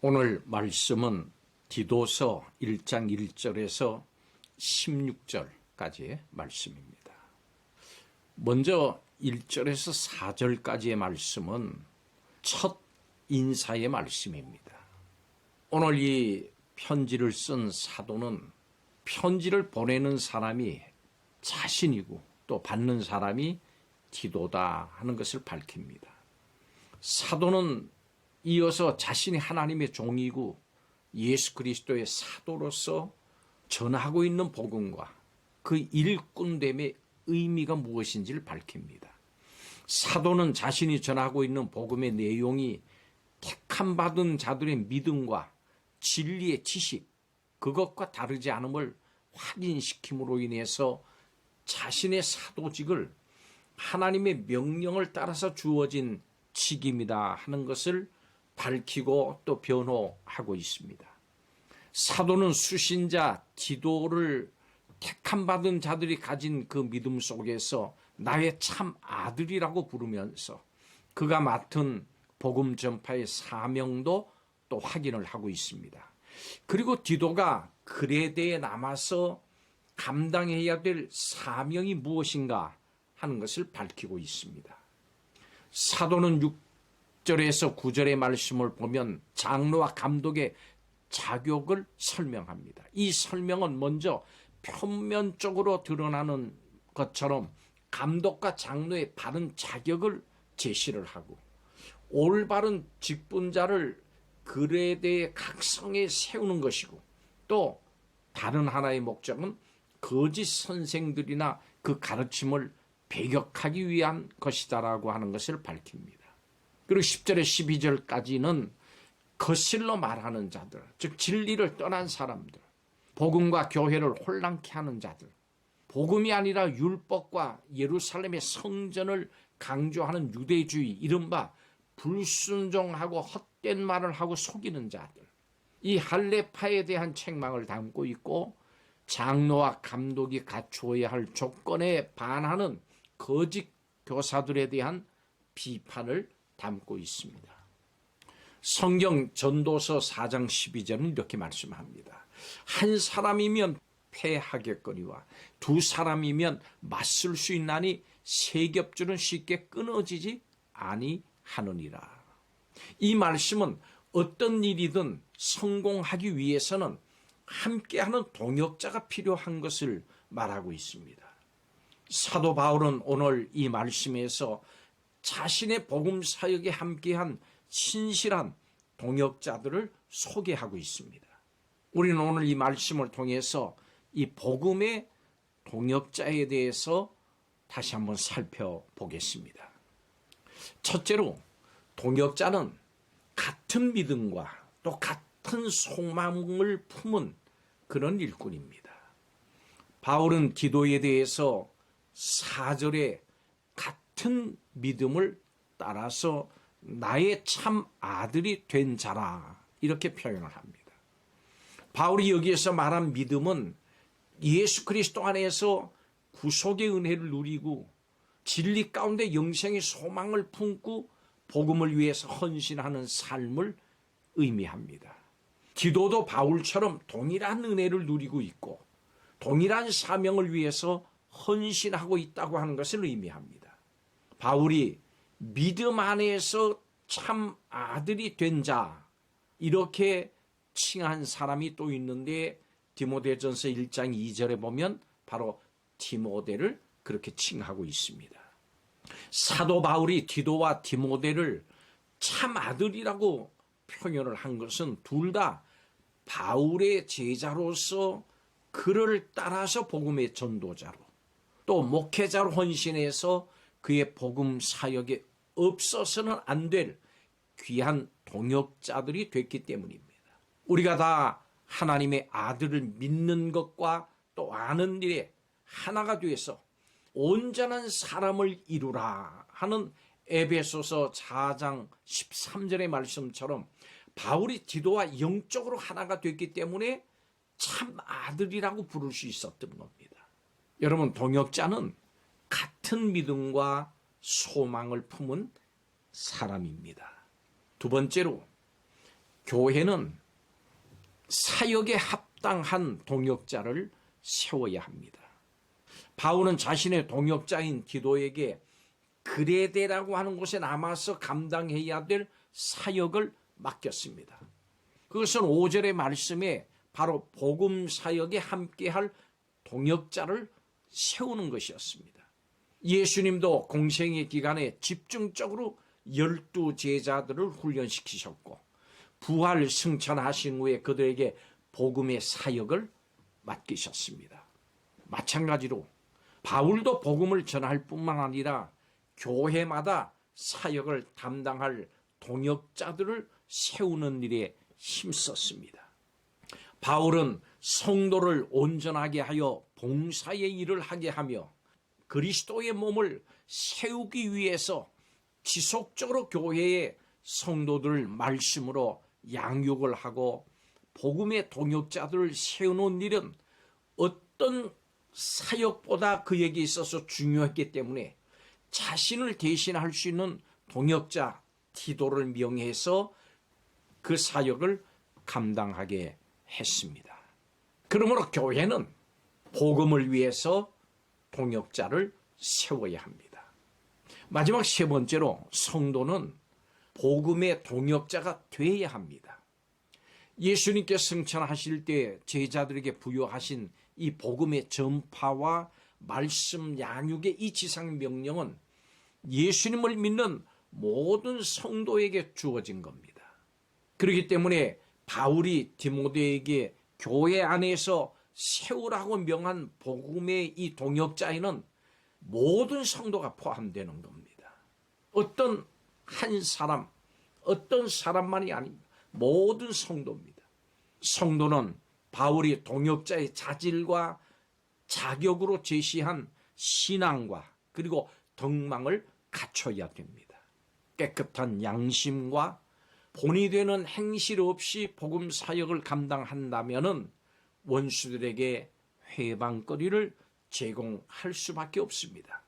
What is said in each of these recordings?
오늘 말씀은 디도서 1장 1절에서 16절까지의 말씀입니다. 먼저 1절에서 4절까지의 말씀은 첫 인사의 말씀입니다. 오늘 이 편지를 쓴 사도는 편지를 보내는 사람이 자신이고 또 받는 사람이 디도다 하는 것을 밝힙니다. 사도는 이어서 자신이 하나님의 종이고 예수 그리스도의 사도로서 전하고 있는 복음과 그 일꾼됨의 의미가 무엇인지를 밝힙니다. 사도는 자신이 전하고 있는 복음의 내용이 택함 받은 자들의 믿음과 진리의 지식, 그것과 다르지 않음을 확인시킴으로 인해서 자신의 사도직을 하나님의 명령을 따라서 주어진 직임이다 하는 것을 밝히고 또 변호하고 있습니다. 사도는 수신자 지도를 택함 받은 자들이 가진 그 믿음 속에서 나의 참 아들이라고 부르면서 그가 맡은 복음 전파의 사명도 또 확인을 하고 있습니다. 그리고 디도가 그레데에 남아서 감당해야 될 사명이 무엇인가 하는 것을 밝히고 있습니다. 사도는 6절에서 9절의 말씀을 보면 장로와 감독의 자격을 설명합니다. 이 설명은 먼저 표면적으로 드러나는 것처럼 감독과 장로의 바른 자격을 제시를 하고 올바른 직분자를 대해 각성에 세우는 것이고 또 다른 하나의 목적은 거짓 선생들이나 그 가르침을 배격하기 위한 것이다라고 하는 것을 밝힙니다. 그리고 10절에 12절까지는 거실로 말하는 자들, 즉 진리를 떠난 사람들, 복음과 교회를 혼란케 하는 자들, 복음이 아니라 율법과 예루살렘의 성전을 강조하는 유대주의, 이른바 불순종하고 헛된 말을 하고 속이는 자들, 이 할례파에 대한 책망을 담고 있고 장로와 감독이 갖추어야 할 조건에 반하는 거짓 교사들에 대한 비판을 담고 있습니다. 성경 전도서 4장 12절은 이렇게 말씀합니다. 한 사람이면 패하겠거니와 두 사람이면 맞설 수 있나니 세 겹줄은 쉽게 끊어지지 아니하느니라. 이 말씀은 어떤 일이든 성공하기 위해서는 함께하는 동역자가 필요한 것을 말하고 있습니다. 사도 바울은 오늘 이 말씀에서 자신의 복음 사역에 함께한 신실한 동역자들을 소개하고 있습니다. 우리는 오늘 이 말씀을 통해서 이 복음의 동역자에 대해서 다시 한번 살펴보겠습니다. 첫째로 동역자는 같은 믿음과 또 같은 소망을 품은 그런 일꾼입니다. 바울은 기도에 대해서 사절에 같은 믿음을 따라서 나의 참 아들이 된 자라 이렇게 표현을 합니다. 바울이 여기에서 말한 믿음은 예수 그리스도 안에서 구속의 은혜를 누리고 진리 가운데 영생의 소망을 품고 복음을 위해서 헌신하는 삶을 의미합니다. 기도도 바울처럼 동일한 은혜를 누리고 있고 동일한 사명을 위해서 헌신하고 있다고 하는 것을 의미합니다. 바울이 믿음 안에서 참 아들이 된 자, 이렇게 칭한 사람이 또 있는데 디모데전서 1장 2절에 보면 바로 디모데를 그렇게 칭하고 있습니다. 사도 바울이 디도와 디모데를 참 아들이라고 표현을 한 것은 둘 다 바울의 제자로서 그를 따라서 복음의 전도자로 또 목회자로 헌신해서 그의 복음 사역에 없어서는 안 될 귀한 동역자들이 됐기 때문입니다. 우리가 다 하나님의 아들을 믿는 것과 또 아는 일에 하나가 되어서 온전한 사람을 이루라 하는 에베소서 4장 13절의 말씀처럼 바울이 디도와 영적으로 하나가 됐기 때문에 참 아들이라고 부를 수 있었던 겁니다. 여러분 동역자는 같은 믿음과 소망을 품은 사람입니다. 두 번째로 교회는 사역에 합당한 동역자를 세워야 합니다. 바울은 자신의 동역자인 디도에게 그레데라고 하는 곳에 남아서 감당해야 될 사역을 맡겼습니다. 그것은 5절의 말씀에 바로 복음 사역에 함께할 동역자를 세우는 것이었습니다. 예수님도 공생의 기간에 집중적으로 열두 제자들을 훈련시키셨고 부활 승천하신 후에 그들에게 복음의 사역을 맡기셨습니다. 마찬가지로 바울도 복음을 전할 뿐만 아니라 교회마다 사역을 담당할 동역자들을 세우는 일에 힘썼습니다. 바울은 성도를 온전하게 하여 봉사의 일을 하게 하며 그리스도의 몸을 세우기 위해서 지속적으로 교회의 성도들 말씀으로 양육을 하고 복음의 동역자들을 세우는 일은 어떤 사역보다 그에게 있어서 중요했기 때문에 자신을 대신할 수 있는 동역자 디도를 명예해서 그 사역을 감당하게 했습니다. 그러므로 교회는 복음을 위해서 동역자를 세워야 합니다. 마지막 세 번째로 성도는 복음의 동역자가 되어야 합니다. 예수님께 승천하실 때 제자들에게 부여하신 이 복음의 전파와 말씀 양육의 이 지상 명령은 예수님을 믿는 모든 성도에게 주어진 겁니다. 그렇기 때문에 바울이 디모데에게 교회 안에서 세우라고 명한 복음의 이 동역자에는 모든 성도가 포함되는 겁니다. 어떤 한 사람, 어떤 사람만이 아닙니다. 모든 성도입니다. 성도는 바울이 동역자의 자질과 자격으로 제시한 신앙과 그리고 덕망을 갖춰야 됩니다. 깨끗한 양심과 본이 되는 행실 없이 복음 사역을 감당한다면은 원수들에게 회방거리를 제공할 수밖에 없습니다.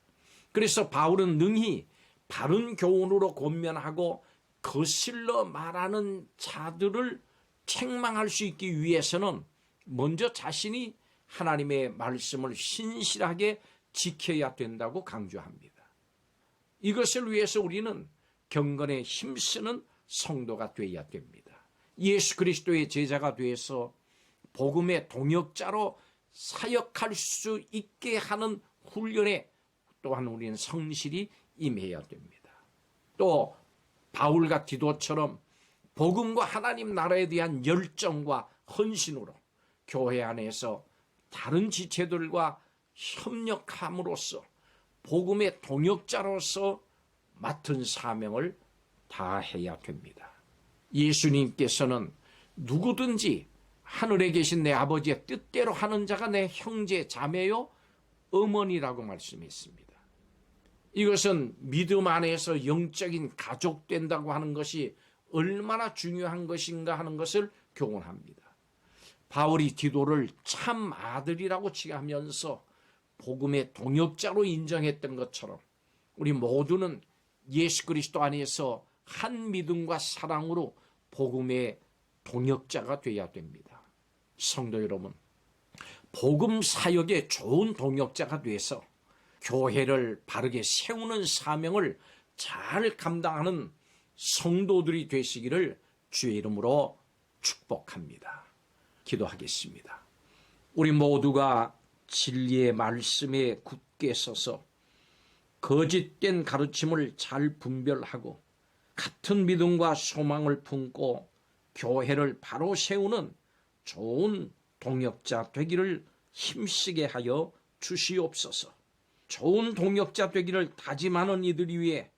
그래서 바울은 능히 바른 교훈으로 권면하고 거슬러 말하는 자들을 책망할 수 있기 위해서는 먼저 자신이 하나님의 말씀을 신실하게 지켜야 된다고 강조합니다. 이것을 위해서 우리는 경건에 힘쓰는 성도가 되어야 됩니다. 예수 그리스도의 제자가 되어서 복음의 동역자로 사역할 수 있게 하는 훈련에 또한 우리는 성실히 임해야 됩니다. 또 바울과 디도처럼 복음과 하나님 나라에 대한 열정과 헌신으로 교회 안에서 다른 지체들과 협력함으로써 복음의 동역자로서 맡은 사명을 다해야 됩니다. 예수님께서는 누구든지 하늘에 계신 내 아버지의 뜻대로 하는 자가 내 형제 자매요 어머니라고 말씀했습니다. 이것은 믿음 안에서 영적인 가족 된다고 하는 것이 얼마나 중요한 것인가 하는 것을 교훈합니다. 바울이 디도를 참 아들이라고 취하면서 복음의 동역자로 인정했던 것처럼 우리 모두는 예수 그리스도 안에서 한 믿음과 사랑으로 복음의 동역자가 되어야 됩니다. 성도 여러분, 복음 사역의 좋은 동역자가 돼서 교회를 바르게 세우는 사명을 잘 감당하는 성도들이 되시기를 주의 이름으로 축복합니다. 기도하겠습니다. 우리 모두가 진리의 말씀에 굳게 서서 거짓된 가르침을 잘 분별하고 같은 믿음과 소망을 품고 교회를 바로 세우는 좋은 동역자 되기를 힘쓰게 하여 주시옵소서. 좋은 동역자 되기를 다짐하는 이들 위해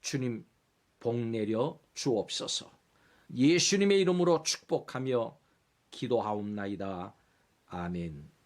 주님 복 내려 주옵소서. 예수님의 이름으로 축복하며 기도하옵나이다. 아멘.